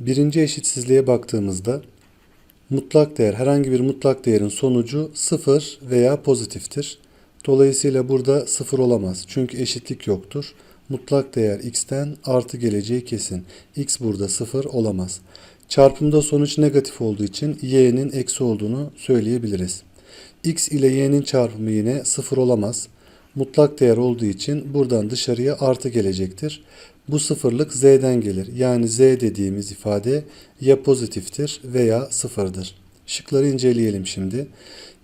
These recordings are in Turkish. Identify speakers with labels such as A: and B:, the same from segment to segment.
A: Birinci eşitsizliğe baktığımızda mutlak değer herhangi bir mutlak değerin sonucu sıfır veya pozitiftir. Dolayısıyla burada sıfır olamaz. Çünkü eşitlik yoktur. Mutlak değer x'ten artı geleceği kesin. x burada sıfır olamaz. Çarpımda sonuç negatif olduğu için y'nin eksi olduğunu söyleyebiliriz. x ile y'nin çarpımı yine sıfır olamaz. Mutlak değer olduğu için buradan dışarıya artı gelecektir. Bu sıfırlık z'den gelir. Yani z dediğimiz ifade ya pozitiftir veya sıfırdır. Şıkları inceleyelim şimdi.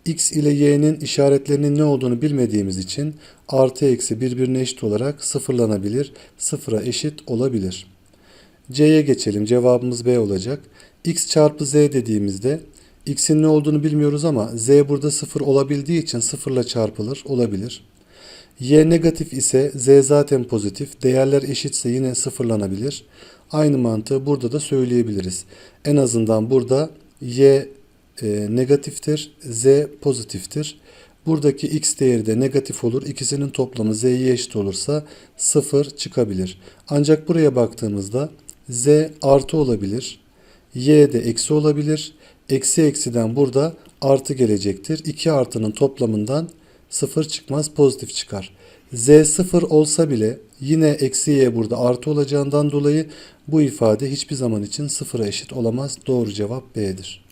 A: x ile y'nin işaretlerinin ne olduğunu bilmediğimiz için artı eksi birbirine eşit olarak sıfırlanabilir. Sıfıra eşit olabilir. C'ye geçelim. Cevabımız B olacak. x çarpı z dediğimizde x'in ne olduğunu bilmiyoruz ama z burada sıfır olabildiği için sıfırla çarpılır olabilir. Y negatif ise Z zaten pozitif. Değerler eşitse yine sıfırlanabilir. Aynı mantığı burada da söyleyebiliriz. En azından burada Y e, negatiftir, Z pozitiftir. Buradaki x değeri de negatif olur. İkisinin toplamı z'ye eşit olursa 0 çıkabilir. Ancak buraya baktığımızda z artı olabilir. Y de eksi olabilir. Eksi eksiden burada artı gelecektir. 2 artının toplamından 0 çıkmaz pozitif çıkar. Z 0 olsa bile yine eksi y burada artı olacağından dolayı bu ifade hiçbir zaman için sıfıra eşit olamaz. Doğru cevap B'dir.